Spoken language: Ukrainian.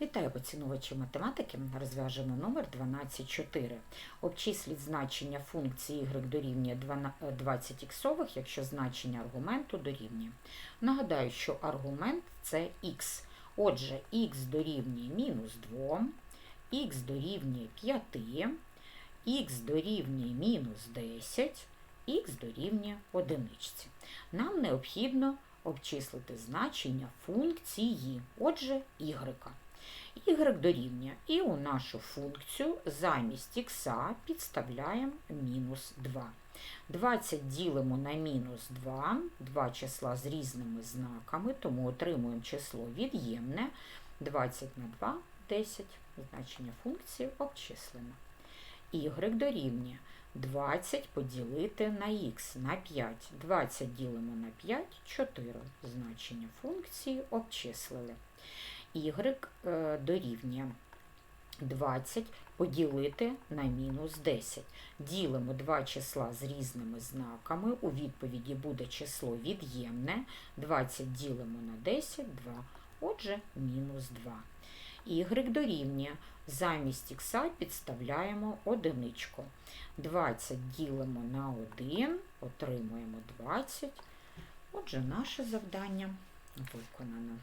Вітаю поцінувачі математики. Розв'яжемо номер 12.4. Обчисліть значення функції y дорівнює 20 іксових, якщо значення аргументу дорівнює. Нагадаю, що аргумент це х. Отже, х дорівнює мінус 2, х дорівнює 5, х дорівнює мінус 10, х дорівнює одиничці. Нам необхідно обчислити значення функції, отже, y. y дорівнює. І у нашу функцію замість х підставляємо мінус 2. 20 ділимо на мінус 2, два числа з різними знаками, тому отримуємо число від'ємне. 20 на 2 – 10. Значення функції обчислено. y дорівнює 20 поділити на х на 5. 20 ділимо на 5 – 4. Значення функції обчислили. Y е, дорівнює 20 поділити на мінус 10. Ділимо два числа з різними знаками. У відповіді буде число від'ємне. 20 ділимо на 10 – 2. Отже, мінус 2. y дорівнює. Замість х підставляємо одиничку. 20 ділимо на 1, отримуємо 20. Отже, наше завдання виконано.